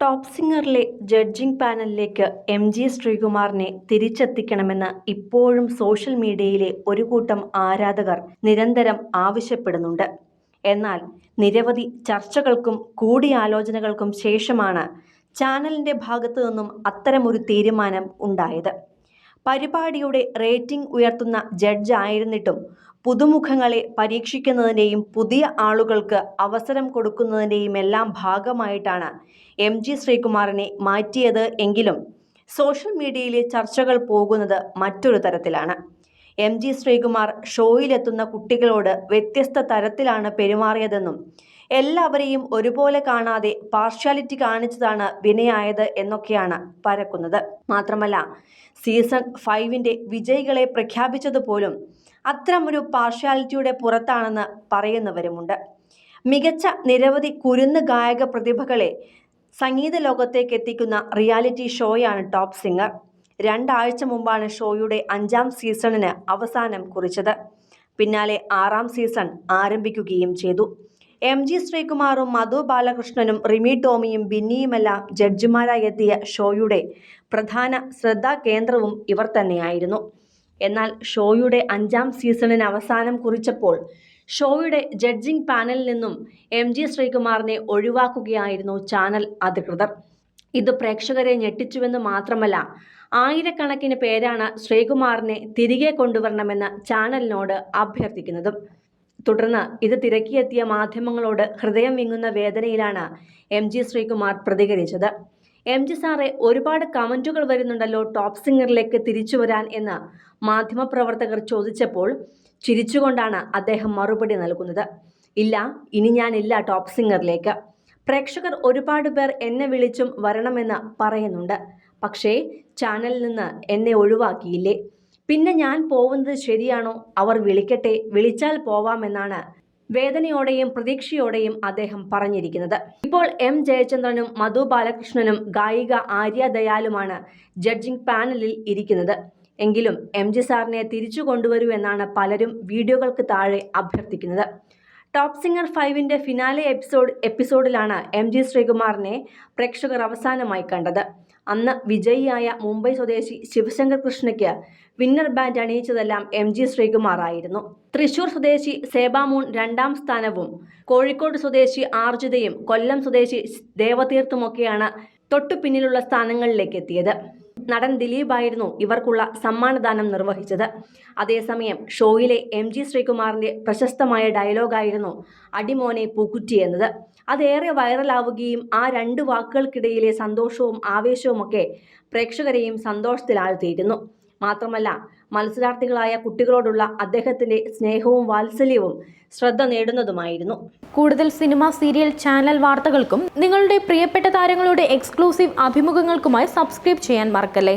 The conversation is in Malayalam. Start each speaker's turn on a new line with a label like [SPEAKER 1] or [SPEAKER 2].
[SPEAKER 1] ടോപ്പ് സിംഗറിലെ ജഡ്ജിംഗ് പാനലിലേക്ക് എം ജി ശ്രീകുമാറിനെ തിരിച്ചെത്തിക്കണമെന്ന് ഇപ്പോഴും സോഷ്യൽ മീഡിയയിലെ ഒരു കൂട്ടം ആരാധകർ നിരന്തരം ആവശ്യപ്പെടുന്നുണ്ട്. എന്നാൽ നിരവധി ചർച്ചകൾക്കും കൂടിയാലോചനകൾക്കും ശേഷമാണ് ചാനലിന്റെ ഭാഗത്തു നിന്നും അത്തരമൊരു തീരുമാനം ഉണ്ടായത്. പരിപാടിയുടെ റേറ്റിംഗ് ഉയർത്തുന്ന ജഡ്ജായിരുന്നിട്ടും പുതുമുഖങ്ങളെ പരീക്ഷിക്കുന്നതിന്റെയും പുതിയ ആളുകൾക്ക് അവസരം കൊടുക്കുന്നതിന്റെയും എല്ലാം ഭാഗമായിട്ടാണ് എം ജി ശ്രീകുമാറിനെ മാറ്റിയത് എങ്കിലും സോഷ്യൽ മീഡിയയിലെ ചർച്ചകൾ പോകുന്നത് മറ്റൊരു തരത്തിലാണ്. എം ജി ശ്രീകുമാർ ഷോയിലെത്തുന്ന കുട്ടികളോട് വ്യത്യസ്ത തരത്തിലാണ് പെരുമാറിയതെന്നും എല്ലാവരെയും ഒരുപോലെ കാണാതെ പാർഷ്യാലിറ്റി കാണിച്ചതാണ് വിനയായത് എന്നൊക്കെയാണ് പരക്കുന്നത്. മാത്രമല്ല സീസൺ ഫൈവിന്റെ വിജയികളെ പ്രഖ്യാപിച്ചതുപോലും അത്തരമൊരു പാർഷ്യാലിറ്റിയുടെ പുറത്താണെന്ന് പറയുന്നവരുമുണ്ട്. മികച്ച നിരവധി കുരുന്ന് ഗായക പ്രതിഭകളെ സംഗീത ലോകത്തേക്ക് എത്തിക്കുന്ന റിയാലിറ്റി ഷോയാണ് ടോപ്പ് സിംഗർ. രണ്ടാഴ്ച മുമ്പാണ് ഷോയുടെ അഞ്ചാം സീസണിന് അവസാനം കുറിച്ചത്. പിന്നാലെ ആറാം സീസൺ ആരംഭിക്കുകയും ചെയ്തു. എം ജി ശ്രീകുമാറും മധു ബാലകൃഷ്ണനും റിമി ടോമിയും ബിന്നിയുമെല്ലാം ജഡ്ജിമാരായി എത്തിയ ഷോയുടെ പ്രധാന ശ്രദ്ധാകേന്ദ്രവും ഇവർ തന്നെയായിരുന്നു. എന്നാൽ ഷോയുടെ അഞ്ചാം സീസണിന് അവസാനം കുറിച്ചപ്പോൾ ഷോയുടെ ജഡ്ജിംഗ് പാനലിൽ നിന്നും എം ജി ശ്രീകുമാറിനെ ഒഴിവാക്കുകയായിരുന്നു ചാനൽ അധികൃതർ. ഇത് പ്രേക്ഷകരെ ഞെട്ടിച്ചുവെന്ന് മാത്രമല്ല ആയിരക്കണക്കിന് പേരാണ് ശ്രീകുമാറിനെ തിരികെ കൊണ്ടുവരണമെന്ന് ചാനലിനോട് അഭ്യർത്ഥിക്കുന്നതും. തുടർന്ന് ഇത് തിരക്കിയെത്തിയ മാധ്യമങ്ങളോട് ഹൃദയം വിങ്ങുന്ന വേദനയിലാണ് എം ജി ശ്രീകുമാർ പ്രതികരിച്ചത്. എം ജി സാറെ ഒരുപാട് കമന്റുകൾ വരുന്നുണ്ടല്ലോ ടോപ്പ് സിംഗറിലേക്ക് തിരിച്ചു വരാൻ എന്ന് മാധ്യമപ്രവർത്തകർ ചോദിച്ചപ്പോൾ ചിരിച്ചുകൊണ്ടാണ് അദ്ദേഹം മറുപടി നൽകുന്നത്. ഇല്ല ഇനി ഞാനില്ല ടോപ്പ് സിംഗറിലേക്ക്. പ്രേക്ഷകർ ഒരുപാട് പേർ എന്നെ വിളിച്ചും വരണമെന്ന് പറയുന്നുണ്ട്. പക്ഷേ ചാനലിൽ നിന്ന് എന്നെ ഒഴിവാക്കിയില്ലേ? പിന്നെ ഞാൻ പോകുന്നത് ശരിയാണോ? അവർ വിളിക്കട്ടെ വിളിച്ചാൽ പോവാമെന്നാണ് വേദനയോടെയും പ്രതീക്ഷയോടെയും അദ്ദേഹം പറഞ്ഞിരിക്കുന്നത്. ഇപ്പോൾ എം ജയചന്ദ്രനും മധു ബാലകൃഷ്ണനും ഗായിക ആര്യ ദയാലുമാണ് ജഡ്ജിംഗ് പാനലിൽ ഇരിക്കുന്നത്. എങ്കിലും എം ജി സാറിനെ തിരിച്ചു കൊണ്ടുവരൂ എന്നാണ് പലരും വീഡിയോകൾക്ക് താഴെ അഭ്യർത്ഥിക്കുന്നത്. ടോപ്പ് സിംഗർ ഫൈവിന്റെ ഫിനാലെ എപ്പിസോഡ് എപ്പിസോഡിലാണ് എം ജി ശ്രീകുമാറിനെ പ്രേക്ഷകർ അവസാനമായി കണ്ടത്. അന്ന് വിജയിയായ മുംബൈ സ്വദേശി ശിവശങ്കർ കൃഷ്ണയ്ക്ക് വിന്നർ ബാൻഡ് അണിയിച്ചതെല്ലാം എം ജി ശ്രീകുമാർ ആയിരുന്നു. തൃശൂർ സ്വദേശി സേബാമൂൺ രണ്ടാം സ്ഥാനവും കോഴിക്കോട് സ്വദേശി ആർജിതയും കൊല്ലം സ്വദേശി ദേവതീർത്തുമൊക്കെയാണ് തൊട്ടു പിന്നിലുള്ള സ്ഥാനങ്ങളിലേക്ക് എത്തിയത്. നടൻ ദിലീപായിരുന്നു ഇവർക്കുള്ള സമ്മാനദാനം നിർവഹിച്ചത്. അതേസമയം ഷോയിലെ എം ജി ശ്രീകുമാറിന്റെ പ്രശസ്തമായ ഡയലോഗായിരുന്നു അടിമോനെ പൂക്കുറ്റി എന്നത്. അതേറെ വൈറലാവുകയും ആ രണ്ട് വാക്കുകൾക്കിടയിലെ സന്തോഷവും ആവേശവുമൊക്കെ പ്രേക്ഷകരെയും സന്തോഷത്തിലാഴ്ത്തിയിരുന്നു. മാത്രമല്ല മത്സരാർത്ഥികളായ കുട്ടികളോടുള്ള അദ്ദേഹത്തിന്റെ സ്നേഹവും വാത്സല്യവും ശ്രദ്ധ നേടുന്നതുമായിരുന്നു.
[SPEAKER 2] കൂടുതൽ സിനിമ സീരിയൽ ചാനൽ വാർത്തകൾക്കും നിങ്ങളുടെ പ്രിയപ്പെട്ട താരങ്ങളുടെ എക്സ്ക്ലൂസീവ് അഭിമുഖങ്ങൾക്കുമായി സബ്സ്ക്രൈബ് ചെയ്യാൻ മറക്കല്ലേ?